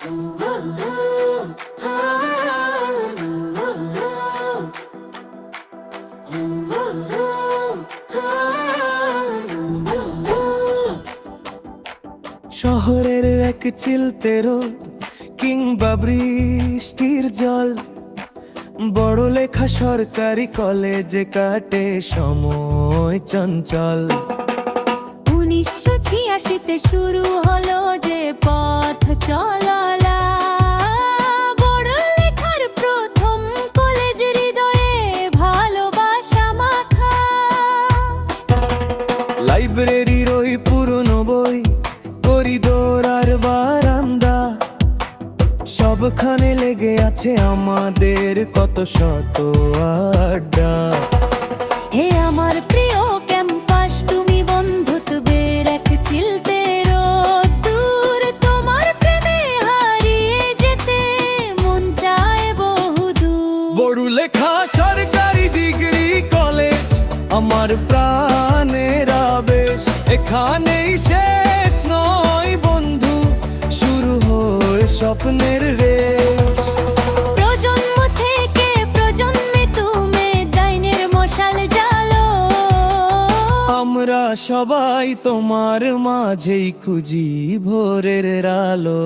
শহরের এক চিলতে রোদ কিংবা বৃষ্টির জল। বড় লেখা সরকারি কলেজে কাটে সময় চঞ্চল। উনিশশো ছিয়াশিতে শুরু হলো লেগে আছে আমাদের কত শত আড্ডা। হে আমার প্রিয় ক্যাম্পাস তুমি বন্ধুত্বের এক চিলতে দূর তোমার প্রেমে হারিয়ে যেতে মন চায় বহুদূর। বড় লেখা সরকারি ডিগ্রি কলেজ আমার প্রাণের আবেশ। এখানেই শেষ নয় বন্ধু শুরু হয় স্বপ্নের রেশ। আমরা সবাই তোমার মাঝেই খুঁজি ভোরের আলো।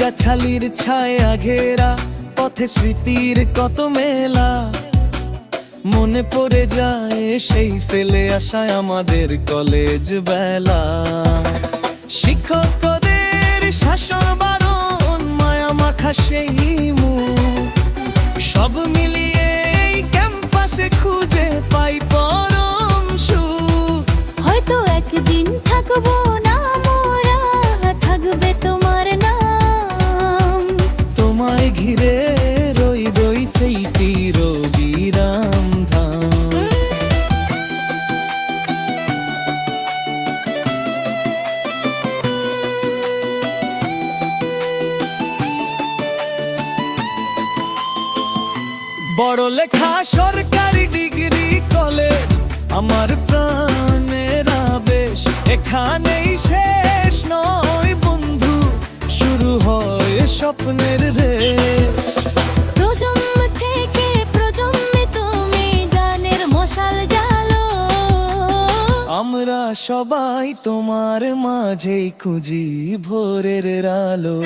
গাছালির ছায়া ঘেরা পথে স্মৃতির কত মেলা। মনে পড়ে যায় সেই ফেলে আসায় আমাদের কলেজ বেলা। শিক্ষকদের শাসন বারণ, মায়া মাখা সেই মুখ সব মিলিয়ে ক্যাম্পাসে খুঁজে পাই বড় লেখা সরকারি ডিগ্রি কলেজ আমার প্রাণের আবেশ। এখানেই শেষ নয় বন্ধু শুরু হয় স্বপ্নের রেশ। প্রজন্ম থেকে প্রজন্মে তুমি গানের মশাল আমরা সবাই তোমার মাঝেই খুঁজি ভোরের আলো।